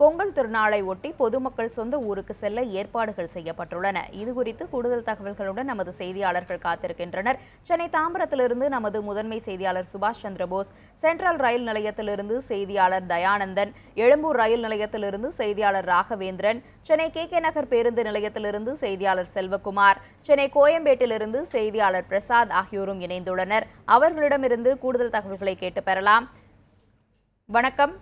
பொங்கல் திருநாளை ஒட்டி பொதுமக்கள் சொந்த ஊருக்கு செல்ல ஏற்பாடுகள் செய்யப்பட்டுள்ளன. இதுகுறித்து கூடுதல் தகவல்களுடன் நமது செய்தியாளர்கள் காத்திருக்கின்றனர். சென்னை தாம்பரத்திலிருந்து நமது முதன்மை செய்தியாளர் சுபாஷ் சந்திரபோஸ் சென்ட்ரல் ரயில் நிலையத்திலிருந்து செய்தியாளர் தயானந்தன் எழும்பூர் ரயில் நிலையத்திலிருந்து செய்தியாளர் ராகவேந்திரன் சென்னை கே கே நகர் பேருந்து நிலையத்திலிருந்து செய்தியாளர் செல்வகுமார் சென்னை கோயம்பேட்டிலிருந்து செய்தியாளர் பிரசாத் ஆகியோரும் இணைந்துள்ளனர். அவர்களிடமிருந்து கூடுதல் தகவல்களை கேட்டு பெறலாம். வணக்கம்.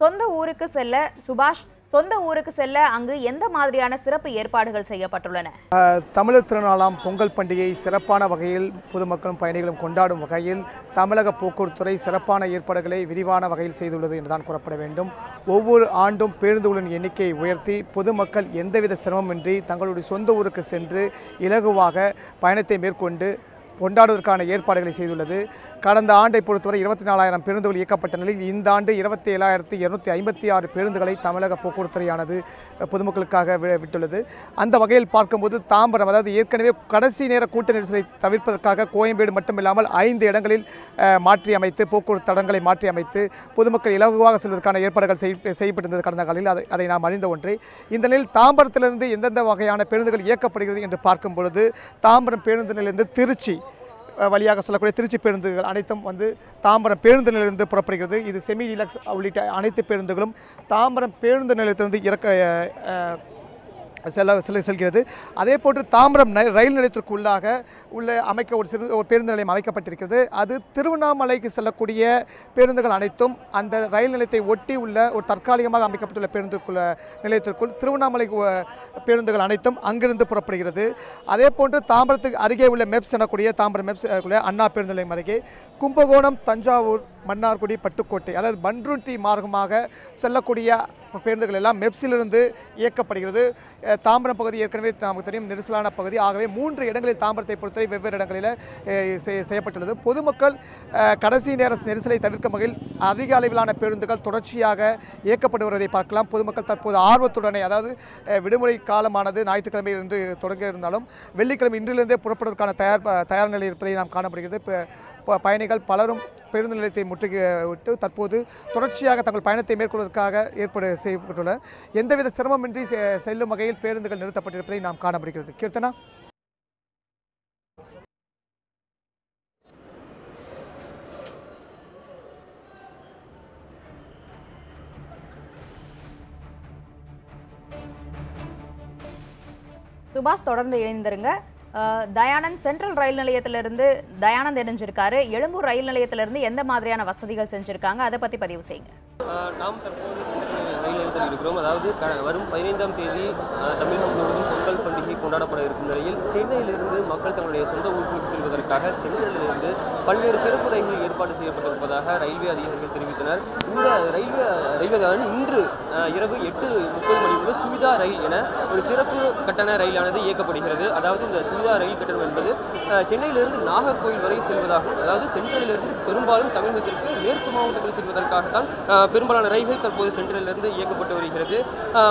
சொந்த ஊருக்கு செல்ல சுபாஷ் சொந்த ஊருக்கு செல்ல அங்கு எந்த மாதிரியான சிறப்பு ஏற்பாடுகள் செய்யப்பட்டுள்ளன? தமிழர் திருநாளாம் பொங்கல் பண்டிகை சிறப்பான வகையில் பொதுமக்களும் பயணிகளும் கொண்டாடும் வகையில் தமிழக போக்குவரத்துறை சிறப்பான ஏற்பாடுகளை விரிவான வகையில் செய்துள்ளது என்றுதான் கூறப்பட வேண்டும். ஒவ்வொரு ஆண்டும் பேருந்துகளின் எண்ணிக்கையை உயர்த்தி பொதுமக்கள் எந்தவித சிரமமின்றி தங்களுடைய சொந்த ஊருக்கு சென்று இலகுவாக பயணத்தை மேற்கொண்டு கொண்டாடுவதற்கான ஏற்பாடுகளை செய்துள்ளது. கடந்த ஆண்டை பொறுத்தவரை இருபத்தி நாலாயிரம் பேருந்துகள் இயக்கப்பட்ட நிலையில் இந்த ஆண்டு இருபத்தி ஏழாயிரத்தி இருநூத்தி ஐம்பத்தி ஆறு பேருந்துகளை தமிழக போக்குவரத்துறையானது பொதுமக்களுக்காக விட்டுள்ளது. அந்த வகையில் பார்க்கும்போது தாம்பரம் அதாவது ஏற்கனவே கடைசி நேர கூட்ட நெரிசலை தவிர்ப்பதற்காக கோயம்பேடு மட்டுமில்லாமல் ஐந்து இடங்களில் மாற்றி அமைத்து போக்குவரத்து தடங்களை மாற்றி அமைத்து பொதுமக்கள் இலகுவாக செல்வதற்கான ஏற்பாடுகள் செய்- செய்யப்பட்டிருந்தது கடந்த காலையில். அதை அதை நாம் அறிந்த ஒன்றே. இந்த நிலையில் தாம்பரத்திலிருந்து எந்தெந்த வகையான பேருந்துகள் இயக்கப்படுகிறது என்று பார்க்கும் பொழுது தாம்பரம் பேருந்து நிலையிலிருந்து திருச்சி வழியாக சொல்லக்கூடிய திருச்சி பேருந்துகள் அனைத்தும் வந்து தாம்பரம் பேருந்து நிலையத்திலிருந்து புறப்படுகிறது. இது செமி ரிலாக்ஸ் உள்ளிட்ட அனைத்து பேருந்துகளும் தாம்பரம் பேருந்து நிலையத்திலிருந்து இறக்க செல்ல செல்ல செல்கிறது. அதே போன்று தாம்பரம் ந- ரயில் நிலையத்திற்குள்ளாக உள்ள அமைக்க ஒரு சிறு ஒரு பேருந்து நிலையம் அமைக்கப்பட்டிருக்கிறது. அது திருவண்ணாமலைக்கு செல்லக்கூடிய பேருந்துகள் அனைத்தும் அந்த ரயில் நிலையத்தை ஒட்டி உள்ள ஒரு தற்காலிகமாக அமைக்கப்பட்டுள்ள பேருந்துக்குள்ள நிலையத்திற்குள் திருவண்ணாமலை பேருந்துகள் அனைத்தும் அங்கிருந்து புறப்படுகிறது. அதே போன்று தாம்பரத்துக்கு அருகே உள்ள மெப்ஸ் எனக்கூடிய தாம்பரம் மெப்ஸ் உள்ள அண்ணா பேருந்து நிலையம் அருகே கும்பகோணம் தஞ்சாவூர் மன்னார்குடி பட்டுக்கோட்டை அதாவது பன்ருட்டி மார்க்கமாக செல்லக்கூடிய பேருந்துகள் எல்லாம் மெப்ஸிலிருந்து இயக்கப்படுகிறது. தாம்பரம் பகுதி ஏற்கனவே நமக்கு தெரியும் நெரிசலான பகுதி. ஆகவே மூன்று இடங்களில் தாம்பரத்தை பொறுத்தவரை வெவ்வேறு இடங்களில் செய்- செய்யப்பட்டுள்ளது. பொதுமக்கள் கடைசி நேர நெரிசலை தவிர்க்கும் வகையில் அதிக அளவிலான பேருந்துகள் தொடர்ச்சியாக இயக்கப்பட்டு வருவதை பார்க்கலாம். பொதுமக்கள் தற்போது ஆர்வத்துடனே அதாவது விடுமுறை காலமானது ஞாயிற்றுக்கிழமை என்று தொடங்க இருந்தாலும் வெள்ளிக்கிழமை இன்றிலிருந்தே புறப்படுவதற்கான தயார் தயார் நிலை இருப்பதை நாம் காணப்படுகிறது இப்போ பயணிகள் பலரும் பேருந்து நிலையத்தை முற்றுகி விட்டு தற்போது தொடர்ச்சியாக தங்கள் பயணத்தை மேற்கொள்வதற்காக ஏற்பாடு செய்யப்பட்டுள்ளன எந்தவித சிரமமின்றி செல்லும் வகையில் பேருந்துகள் நிறுத்தப்பட்டிருப்பதை நாம் காண முடிகிறது. கீர்த்தனா? சுபாஷ் தொடர்ந்து இணைந்திருங்க. தயானந்த் சென்ட்ரல் ரயில் நிலையத்திலிருந்து தயானந்த் இணைஞ்சிருக்காரு. எழும்பூர் ரயில் நிலையத்திலிருந்து எந்த மாதிரியான வசதிகள் செஞ்சுருக்காங்க? அதை பற்றி பதிவு செய்யுங்க. நாம் தற்போது ரயில் நிலையத்தில் இருக்கிறோம். அதாவது வரும் பதினைந்தாம் தேதி ஆஹ், தமிழகம் முழுவதும் பொங்கல் பண்டிகை கொண்டாடப்பட இருக்கும் நிலையில் சென்னையிலிருந்து மக்கள் தங்களுடைய சொந்த ஊர்களுக்கு செல்வதற்காக சென்னையிலிருந்து பல்வேறு சிறப்பு ரயில்கள் ஏற்பாடு செய்யப்பட்டிருப்பதாக ரயில்வே அதிகாரிகள் தெரிவித்தனர். இந்த ரயில்வே ரயில்வே இன்று இரவு எட்டு முப்பது மணி முதல் சுவிதா ரயில் என ஒரு சிறப்பு கட்டண ரயிலானது இயக்கப்படுகிறது. அதாவது இந்த சுவிதா ரயில் கட்டணம் என்பது சென்னையிலிருந்து நாகர்கோவில் வரை செல்வதாகும் அதாவது சென்ட்ரலிலிருந்து பெரும்பாலும் தமிழகத்திற்கு மேற்கு மாவட்டங்கள் செல்வதற்காகத்தான் பெரும்பாலான ரயில்கள் தற்போது சென்ட்ரலிலிருந்து இயக்கப்பட்டு வருகிறது.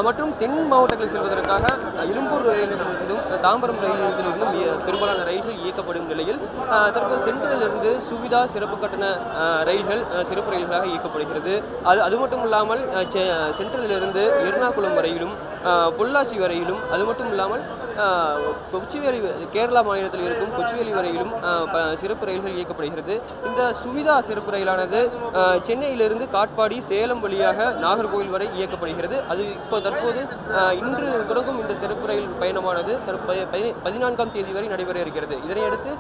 மற்றும் தென் மாவட்டங்கள் செல்வதற்காக எழும்பூர் ரயில் ரயிலிருந்தும் தாம்பரம் ரயில் நிலையத்திலிருந்தும் பெரும்பாலான ரயில்கள் இயக்கப்படும் நிலையில் ஆஹ், தற்போது சென்ட்ரலிலிருந்து சுவிதா சிறப்பு கட்டண ரயில்கள் சிறப்பு ரயில்களாக இயக்கப்படுகிறது. அது அது மட்டும் இல்லாமல் சென்ட்ரலிலிருந்து எர்ணாகுளம் வரையிலும் பொள்ளாச்சி வரையிலும் அது மட்டும் இல்லாமல் கொச்சிவேலி கேரளா மாநிலத்தில் இருக்கும் கொச்சிவேலி வரையிலும் சிறப்பு ரயில்கள் இயக்கப்படுகிறது. இந்த சுவிதா சிறப்பு ரயிலானது சென்னையிலிருந்து காட்பாடி சேலம் வழியாக நாகர்கோவில் வரை இயக்கப்படுகிறது. அது இப்போ தற்போது இன்று தொடங்கும் இந்த சிறப்பு ரயில் பயணமானது பதினான்காம் தேதி வரை நடைபெற இருக்கிறது. இதனையடுத்து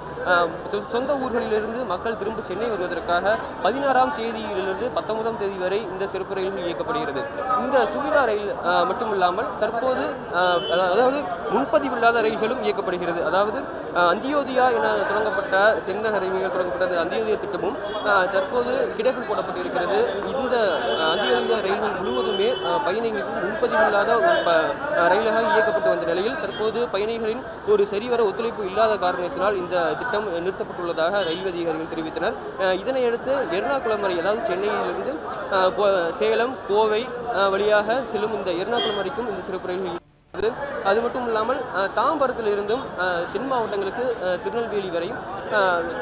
சொந்த ஊர்களிலிருந்து மக்கள் திரும்ப சென்னை வருவதற்காக பதினாறாம் தேதியிலிருந்து பத்தொன்பதாம் தேதி வரை இந்த சிறப்பு ரயில்கள் இயக்கப்படுகிறது. இந்த சுவிதா ரயில் மட்டுமில்லாமல் தற்போது அதாவது முன்பதிவு அதாவது ரயில்களும் இயக்கப்படுகிறது. அதாவது அந்தியோதியா என தொடங்கப்பட்ட தென்னக ரயில்கள் தொடங்கப்பட்ட அந்த அந்தியோதயா திட்டமும் தற்போது கிடப்பில் போடப்பட்டிருக்கிறது. இந்த அந்தியோதியா அந்தியோதயா ரயில்கள் முழுவதுமே பயணிகளுக்கு முன்பதிவில்லாத ஒரு ரயிலாக இயக்கப்பட்டு வந்த நிலையில் தற்போது பயணிகளின் ஒரு சரிவர ஒத்துழைப்பு இல்லாத காரணத்தினால் இந்த திட்டம் நிறுத்தப்பட்டுள்ளதாக ரயில்வே அதிகாரிகள் தெரிவித்தனர். இதனையடுத்து எர்ணாகுளம் வரை அதாவது சென்னையிலிருந்து கோ- சேலம் கோவை வழியாக செல்லும் இந்த எர்ணாகுளம் வரைக்கும் இந்த சிறப்பு ரயில்கள் அது மட்டும் இல்லாமல் தாம்பரத்திலிருந்தும் தாம்பரத்தில் இருந்தும் தென் மாவட்டங்களுக்கு திருநெல்வேலி வரையும்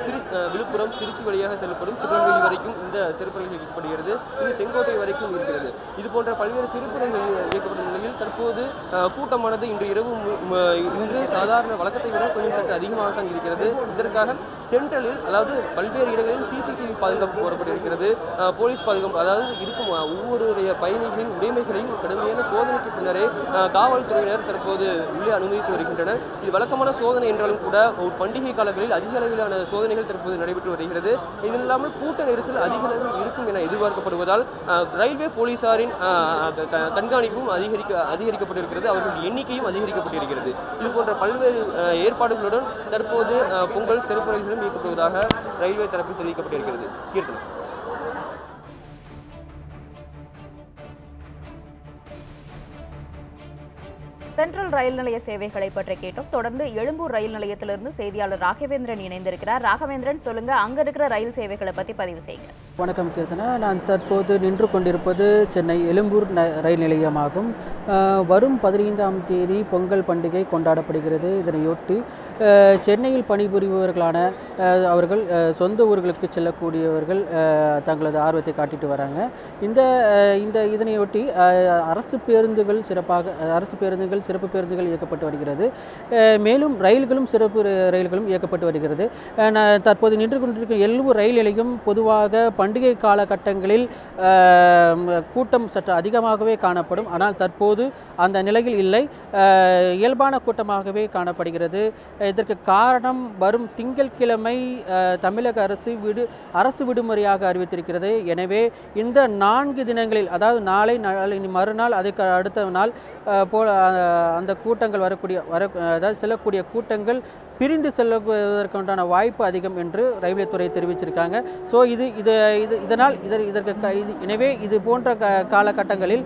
திரு விழுப்புரம் திருச்சி வழியாக செல்லப்படும் திருநெல்வேலி வரைக்கும் இந்த சிறப்பு ரயில் இயக்கப்படுகிறது. இது செங்கோட்டை வரைக்கும் இருக்கிறது. இது போன்ற பல்வேறு சிறப்பு ரயில்கள் இயக்கப்படும் நிலையில் தற்போது கூட்டமானது இன்று இரவு இன்று சாதாரண வழக்கத்தை விட கொஞ்சம் சற்று அதிகமாக தான் இருக்கிறது. இதற்காக சென்ட்ரலில் அதாவது பல்வேறு இடங்களில் சிசிடிவி பாதுகாப்பு கோரப்பட்டிருக்கிறது. போலீஸ் பாதுகாப்பு அதாவது இருக்கும் ஒவ்வொருடைய பயணிகளின் உடைமைகளையும் கடுமையான சோதனைக்கு பின்னரே காவல்துறையினர் தற்போது உள்ளே அனுமதித்து வருகின்றனர். இது வழக்கமான சோதனை என்றாலும் கூட ஒரு பண்டிகை காலங்களில் அதிக அளவிலான சோதனைகள் தற்போது நடைபெற்று வருகிறது. இது இல்லாமல் கூட்ட நெரிசல் அதிக அளவில் இருக்கும் என எதிர்பார்க்கப்படுவதால் ரயில்வே போலீசாரின் க- கண்காணிப்பும் அதிகரிக்க அதிகரிக்கப்பட்டிருக்கிறது. அவர்களுடைய எண்ணிக்கையும் அதிகரிக்கப்பட்டிருக்கிறது. இது போன்ற பல்வேறு ஏற்பாடுகளுடன் தற்போது பொங்கல் சிறப்பு ரயில்களும் ரயில்வே தரப்பில் தெரிவிக்கப்பட்டிருக்கிறது. கீர்த்தனை சென்ட்ரல் ரயில் நிலைய சேவைகளை பற்றி கேட்டோம். தொடர்ந்து எழும்பூர் ரயில் நிலையத்திலிருந்து செய்தியாளர் ராகவேந்திரன் இணைந்திருக்கிறார். ராகவேந்திரன் சொல்லுங்க அங்க இருக்கிற ரயில் சேவைகளை பத்தி பதிவு செய்யுங்க. வணக்கம் கீர்த்தனா. நான் தற்போது நின்று கொண்டிருப்பது சென்னை எழும்பூர் ரயில் நிலையமாகும். வரும் பதினைந்தாம் தேதி பொங்கல் பண்டிகை கொண்டாடப்படுகிறது. இதனையொட்டி சென்னையில் பணிபுரிபவர்களான அவர்கள் சொந்த ஊர்களுக்கு செல்லக்கூடியவர்கள் தங்களது ஆர்வத்தை காட்டிட்டு வராங்க. இந்த இந்த இதனையொட்டி அரசு பேருந்துகள் சிறப்பாக அரசு பேருந்துகள் சிறப்பு பேருந்துகள் இயக்கப்பட்டு வருகிறது. மேலும் ரயில்களும் சிறப்பு ரயில்களும் இயக்கப்பட்டு வருகிறது. நான் தற்போது நின்று கொண்டிருக்கும் எழும்பூர் ரயில் நிலையம் பொதுவாக பண்டிகை காலகட்டங்களில் கூட்டம் சற்று அதிகமாகவே காணப்படும். ஆனால் தற்போது அந்த நிலையில் இல்லை. இயல்பான கூட்டமாகவே காணப்படுகிறது. இதற்கு காரணம் வரும் திங்கட்கிழமை கிழமை தமிழக அரசு விடு அரசு விடுமுறையாக அறிவித்திருக்கிறது. எனவே இந்த நான்கு தினங்களில் அதாவது நாளை நாளை மறுநாள் அதுக்கு அடுத்த நாள் போல அந்த கூட்டங்கள் வரக்கூடிய வர அதாவது செல்லக்கூடிய கூட்டங்கள் பிரிந்து செல்வதற்குண்டான வாய்ப்பு அதிகம் என்று ரயில்வே துறை தெரிவிச்சிருக்காங்க. ஸோ இது இது இது இதனால் இதர் இதற்கு இது எனவே இது போன்ற க காலகட்டங்களில்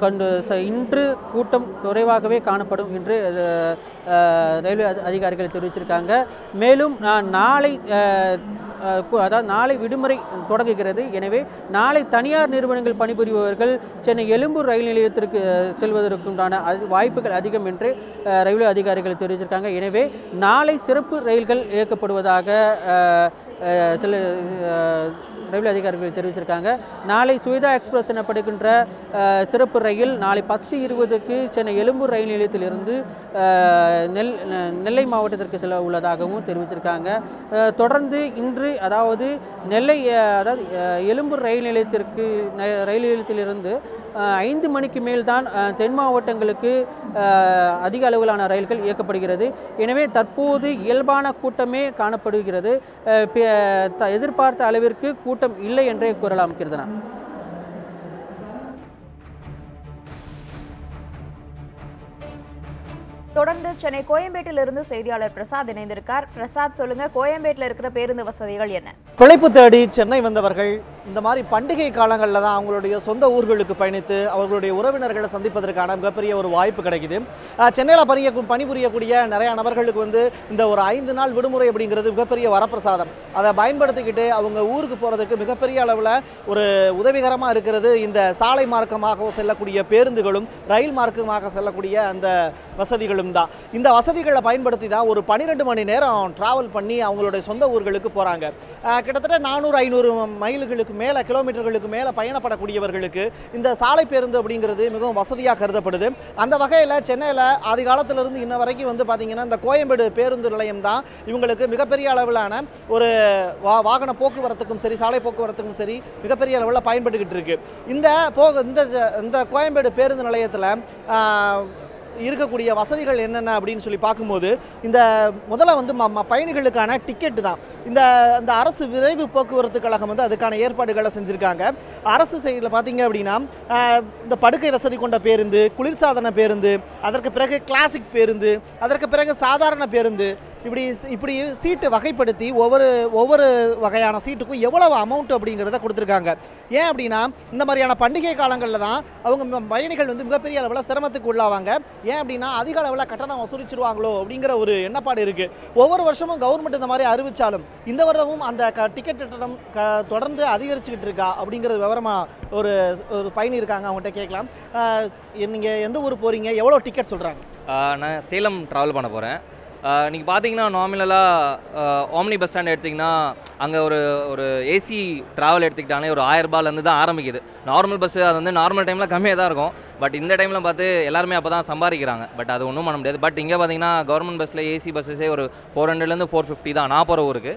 கொண்டு ச- இன்று கூட்டம் குறைவாகவே காணப்படும் என்று ரயில்வே அதி- அதிகாரிகள் தெரிவிச்சிருக்காங்க. மேலும் நான் நாளை அதாவது நாளை விடுமுறை தொடங்குகிறது. எனவே நாளை தனியார் நிறுவனங்கள் பணிபுரிபவர்கள் சென்னை எழும்பூர் ரயில் நிலையத்திற்கு செல்வதற்குண்டான அது வாய்ப்புகள் அதிகம் என்று ரயில்வே அதிகாரிகள் தெரிவிச்சிருக்காங்க. எனவே நாளை சிறப்பு ரயில்கள் இயக்கப்படுவதாக சில ரயில்வே அதிகாரிகள் தெரிவிச்சிருக்காங்க. நாளை சுவிதா எக்ஸ்பிரஸ் எனப்படுகின்ற சிறப்பு ரயில் நாளை பத்து இருபதுக்கு சென்னை எழும்பூர் ரயில் நிலையத்திலிருந்து நெல் நெல்லை மாவட்டத்திற்கு செல்ல உள்ளதாகவும் தெரிவிச்சிருக்காங்க. தொடர்ந்து இன்று அதாவது நெல்லை அதாவது எழும்பூர் ரயில் நிலையத்திற்கு ரயில் நிலையத்திலிருந்து ஐந்து மணிக்கு மேல் தான் தென் மாவட்டங்களுக்கு அதிக அளவிலான ரயில்கள் இயக்கப்படுகிறது. எனவே தற்போது இயல்பான கூட்டமே காணப்படுகிறது. எதிர்பார்த்த அளவிற்கு கூட்டம் இல்லை என்றே கூறலாம் கிருதனா. தொடர்ந்து சென்னை கோயம்பேட்டிலிருந்து செய்தியாளர் பிரசாத் இணைந்திருக்கார். பிரசாத் சொல்லுங்க கோயம்பேட்டில் இருக்கிற பேருந்து வசதிகள் என்ன? பிழைப்பு தேடி சென்னை வந்தவர்கள் இந்த மாதிரி பண்டிகை காலங்களில் தான் அவங்களுடைய சொந்த ஊர்களுக்கு பயணித்து அவர்களுடைய உறவினர்களை சந்திப்பதற்கான மிகப்பெரிய ஒரு வாய்ப்பு கிடைக்குது. சென்னையில் பணிய பணிபுரியக்கூடிய நிறையா நபர்களுக்கு வந்து இந்த ஒரு ஐந்து நாள் விடுமுறை அப்படிங்கிறது மிகப்பெரிய வரப்பிரசாதம். அதை பயன்படுத்திக்கிட்டு அவங்க ஊருக்கு போகிறதுக்கு மிகப்பெரிய அளவில் ஒரு உதவிகரமாக இருக்கிறது இந்த சாலை மார்க்கமாக செல்லக்கூடிய பேருந்துகளும் ரயில் மார்க்கமாக செல்லக்கூடிய அந்த வசதிகளும். தான். இந்த வசதிகளை பயன்படுத்தி தான் ஒரு பன்னிரெண்டு மணி நேரம் ட்ராவல் பண்ணி அவங்களுடைய சொந்த ஊர்களுக்கு போகிறாங்க கிட்டத்தட்ட நானூறு ஐநூறு மைல்களுக்கு மேலே கிலோமீட்டர்களுக்கு மேலே பயணப்படக்கூடியவர்களுக்கு இந்த சாலை பேருந்து அப்படிங்கிறது மிகவும் வசதியாக கருதப்படுது. அந்த வகையில் சென்னையில் ஆதி காலத்திலிருந்து இன்ன வரைக்கும் வந்து பார்த்திங்கன்னா இந்த கோயம்பேடு பேருந்து நிலையம் தான் இவங்களுக்கு மிகப்பெரிய அளவிலான ஒரு வா வாகன போக்குவரத்துக்கும் சரி சாலை போக்குவரத்துக்கும் சரி மிகப்பெரிய அளவில் பயன்பட்டுக்கிட்டு இருக்கு. இந்த போக இந்த ஜ- இந்த கோயம்பேடு பேருந்து நிலையத்தில் இருக்கக்கூடிய வசதிகள் என்னென்ன அப்படின்னு சொல்லி பார்க்கும்போது இந்த முதல்ல வந்து ம- ம- பயணிகளுக்கான டிக்கெட்டு தான். இந்த இந்த அரசு விரைவு போக்குவரத்து கழகம் வந்து அதுக்கான ஏற்பாடுகளை செஞ்சுருக்காங்க. அரசு சைடில் பார்த்தீங்க அப்படின்னா இந்த படுக்கை வசதி கொண்ட பேருந்து குளிர்சாதன பேருந்து அதற்கு பிறகு கிளாசிக் பேருந்து அதற்கு பிறகு சாதாரண பேருந்து இப்படி இப்படி சீட்டு வகைப்படுத்தி ஒவ்வொரு ஒவ்வொரு வகையான சீட்டுக்கும் எவ்வளவு அமௌண்ட் அப்படிங்கிறத கொடுத்துருக்காங்க. ஏன் அப்படின்னா இந்த மாதிரியான பண்டிகை காலங்களில் தான் அவங்க பயணிகள் வந்து மிகப்பெரிய அளவில் சிரமத்துக்கு உள்ளாவாங்க. ஏன் அப்படின்னா அதிக அளவில் கட்டணம் வசூலிச்சிருவாங்களோ அப்படிங்கிற ஒரு எண்ணப்பாடு இருக்குது ஒவ்வொரு வருஷமும் கவர்மெண்ட் இந்த மாதிரி அறிவிச்சாலும் இந்த வருடமும் அந்த க டிக்கெட் கட்டணம் க தொடர்ந்து அதிகரிச்சுக்கிட்டு இருக்கா அப்படிங்கிறது விவரமாக ஒரு ஒரு பயணி இருக்காங்க அவங்ககிட்ட கேட்கலாம். நீங்கள் எந்த ஊர் போகிறீங்க எவ்வளோ டிக்கெட் சொல்கிறாங்க நான் சேலம் ட்ராவல் பண்ண போகிறேன் நீங்கள் பார்த்தீங்கன்னா நாமினலாக ஓம்னி பஸ் ஸ்டாண்ட் எடுத்திங்கன்னா அங்கே ஒரு ஒரு ஏசி ட்ராவல் எடுத்துக்கிட்டாலே ஒரு ஆயிரரூபாலேருந்து தான் ஆரம்பிக்குது. நார்மல் பஸ்ஸு அது வந்து நார்மல் டைமில் கம்மியாக தான் இருக்கும். பட் இந்த டைமில் பார்த்து எல்லாருமே அப்போ தான் சம்பாதிக்கிறாங்க. பட் அது ஒன்றும் பண்ண முடியாது. பட் இங்கே பார்த்தீங்கன்னா கவர்மெண்ட் பஸ்ஸில் ஏசி பஸ்ஸஸே ஒரு ஃபோர் ஹண்ட்ரட்லேருந்து ஃபோர் ஃபிஃப்டி தான். நான் போகிற ஊருக்கு.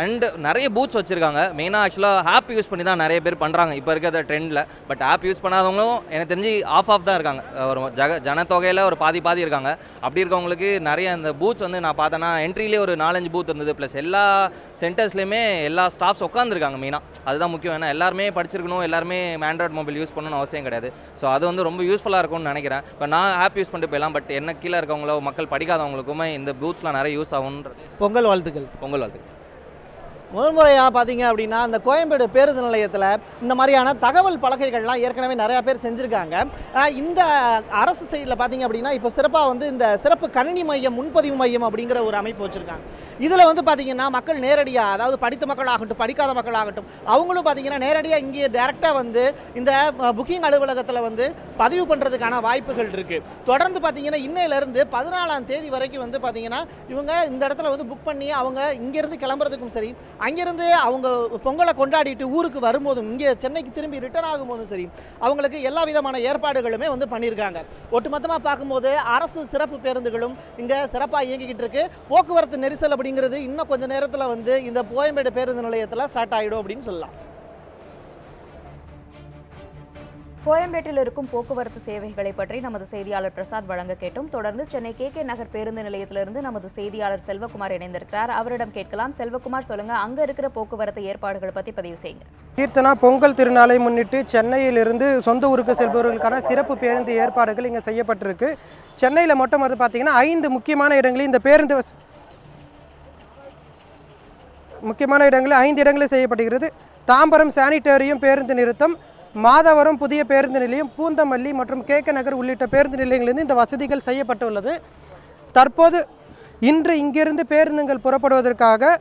அண்ட் நிறைய பூத்ஸ் வச்சுருக்காங்க. மெயினாக ஆக்சுவலாக ஆப் யூஸ் பண்ணி தான் நிறைய பேர் பண்ணுறாங்க இப்போ இருக்கிற ட்ரெண்டில் பட் ஆப் யூஸ் பண்ணாதவங்களும் எனக்கு தெரிஞ்சு ஆஃப் ஆஃப் தான் இருக்காங்க. ஒரு ஜக ஜனத்தொகையில் ஒரு பாதி பாதி இருக்காங்க. அப்படி இருக்கவங்களுக்கு நிறைய அந்த பூத்ஸ் வந்து நான் பார்த்தேன்னா என்ட்ரிலே ஒரு நாலஞ்சு பூத் இருந்தது. ப்ளஸ் எல்லா சென்டர்ஸ்லையுமே எல்லா ஸ்டாஃப்ஸ் உட்காந்துருக்காங்க மெயினாக அதுதான் முக்கியம். ஏன்னா எல்லாருமே படிச்சிருக்கணும். எல்லாருமே ஆண்ட்ராய்ட் மொபைல் யூஸ் பண்ணணும்னு அவசியம் கிடையாது. ஸோ அது வந்து ரொம்ப யூஸ்ஃபுல்லாக இருக்கும்னு நினைக்கிறேன். இப்போ நான் ஆப் யூஸ் பண்ணிட்டு போயிடலாம். பட் என்ன கீழே இருக்கவங்களோ மக்கள் படிக்காதவங்களுக்குமே இந்த பூத்ஸ்லாம் நிறைய யூஸ் ஆகுன்றது பொங்கல் வாழ்த்துக்கள். பொங்கல் வாழ்த்துக்கள். முதல் முறையாக பார்த்தீங்க அப்படின்னா இந்த கோயம்பேடு பேருந்து நிலையத்தில் இந்த மாதிரியான தகவல் பலகைகள்லாம் ஏற்கனவே நிறையா பேர் செஞ்சுருக்காங்க. இந்த அரசு சைடில் பார்த்தீங்க அப்படின்னா இப்போ சிறப்பாக வந்து இந்த சிறப்பு கணினி மையம் முன்பதிவு மையம் அப்படிங்கிற ஒரு அமைப்பு வச்சுருக்காங்க. இதில் வந்து பார்த்தீங்கன்னா மக்கள் நேரடியாக அதாவது படித்த மக்களாகட்டும் படிக்காத மக்களாகட்டும் அவங்களும் பார்த்தீங்கன்னா நேரடியாக இங்கே டேரெக்டாக வந்து இந்த புக்கிங் அலுவலகத்தில் வந்து பதிவு பண்ணுறதுக்கான வாய்ப்புகள் இருக்குது தொடர்ந்து பார்த்தீங்கன்னா இன்னையிலேருந்து பதினாலாம் தேதி வரைக்கும் வந்து பார்த்தீங்கன்னா இவங்க இந்த இடத்துல வந்து புக் பண்ணி அவங்க இங்கேருந்து கிளம்புறதுக்கும் சரி அங்கேருந்து அவங்க பொங்கலை கொண்டாடிட்டு ஊருக்கு வரும்போதும் இங்கே சென்னைக்கு திரும்பி ரிட்டர்ன் ஆகும்போதும் சரி அவங்களுக்கு எல்லா விதமான ஏற்பாடுகளுமே வந்து பண்ணியிருக்காங்க. ஒட்டுமொத்தமாக பார்க்கும்போது அரசு சிறப்பு பேருந்துகளும் இங்கே சிறப்பாக இயங்கிக்கிட்டு இருக்கு. போக்குவரத்து நெரிசல் அப்படிங்கிறது இன்னும் கொஞ்ச நேரத்தில் வந்து இந்த கோயம்பேடு பேருந்து நிலையத்தில் ஸ்டார்ட் ஆகிடும் அப்படின்னு சொல்லலாம். கோயம்பேட்டில் இருக்கும் போக்குவரத்து சேவைகளை பற்றி நமது செய்தியாளர் பிரசாத் வழங்க கேட்டோம். தொடர்ந்து சென்னை கே கே நகர் பேருந்து நிலையத்திலிருந்து நமது செய்தியாளர் செல்வகுமார் இணைந்திருக்கிறார். அவரிடம் கேட்கலாம். செல்வகுமார் சொல்லுங்க. அங்க இருக்கிற போக்குவரத்து ஏற்பாடுகள் பத்தி பதிவு செய்யுங்க. கீர்த்தனா பொங்கல் திருநாளை முன்னிட்டு சென்னையிலிருந்து சொந்த ஊருக்கு செல்பவர்களுக்கான சிறப்பு பேருந்து ஏற்பாடுகள் இங்கே செய்யப்பட்டிருக்கு. சென்னையில் மட்டும் வந்து பார்த்தீங்கன்னா ஐந்து முக்கியமான இடங்களில் இந்த பேருந்து வச- முக்கியமான இடங்களில் ஐந்து இடங்களில் செய்யப்படுகிறது. தாம்பரம் சானிட்டேரியம் பேருந்து நிறுத்தம் மாதவரம் புதிய பேருந்து நிலையம் பூந்தமல்லி மற்றும் கேக்க நகர் உள்ளிட்ட பேருந்து நிலையங்களிலிருந்து இந்த வசதிகள் செய்யப்பட்டுள்ளது. தற்போது இன்று இங்கிருந்து பேருந்துகள் புறப்படுவதற்காக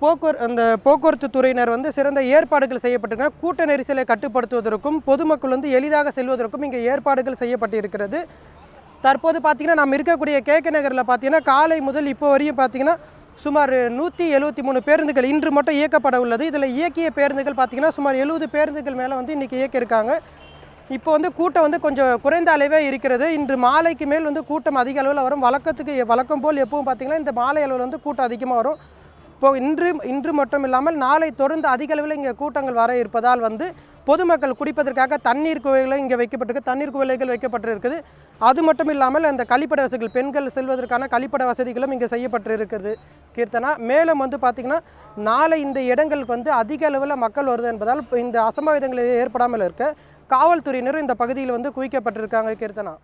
போக்குவர அந்த போக்குவரத்து துறையினர் வந்து சிறந்த ஏற்பாடுகள் செய்யப்பட்டிருக்காங்க கூட்ட நெரிசலை கட்டுப்படுத்துவதற்கும் பொதுமக்கள் வந்து எளிதாக செல்வதற்கும் இங்கே ஏற்பாடுகள் செய்யப்பட்டிருக்கிறது. தற்போது பார்த்தீங்கன்னா நம்ம இருக்கக்கூடிய கேக்க நகரில் பார்த்திங்கன்னா காலை முதல் இப்போ வரையும் பார்த்தீங்கன்னா சுமார் நூற்றி எழுபத்தி மூணு பேருந்துகள் இன்று மட்டும் இயக்கப்பட உள்ளது. இதில் இயக்கிய பேருந்துகள் பார்த்திங்கன்னா சுமார் எழுபது பேருந்துகள் மேலே வந்து இன்றைக்கி இயக்கியிருக்காங்க. இப்போ வந்து கூட்டம் வந்து கொஞ்சம் குறைந்த அளவே இருக்கிறது. இன்று மாலைக்கு மேல் வந்து கூட்டம் அதிக அளவில் வரும். வழக்கத்துக்கு வழக்கம் போல் எப்பவும் பார்த்தீங்கன்னா இந்த மாலை அளவில் வந்து கூட்டம் அதிகமாக வரும். இப்போது இன்று இன்று மட்டும் இல்லாமல் நாளை தொடர்ந்து அதிக அளவில் இங்கே கூட்டங்கள் வர இருப்பதால் வந்து பொதுமக்கள் குடிப்பதற்காக தண்ணீர் குவைகளும் இங்கே வைக்கப்பட்டிருக்கு. தண்ணீர் குவலைகள் வைக்கப்பட்டிருக்குது. அது மட்டும் இல்லாமல் அந்த கழிப்பட வசதிகள் பெண்கள் செல்வதற்கான கழிப்பட வசதிகளும் இங்கே செய்யப்பட்டிருக்கிறது கீர்த்தனா மேலும் வந்து பார்த்திங்கன்னா நாளை இந்த இடங்களுக்கு வந்து அதிக அளவில் மக்கள் வருது என்பதால் இந்த அசம்பாவிதங்கள் ஏற்படாமல் இருக்க காவல்துறையினரும் இந்த பகுதியில் வந்து குவிக்கப்பட்டிருக்காங்க கீர்த்தனா.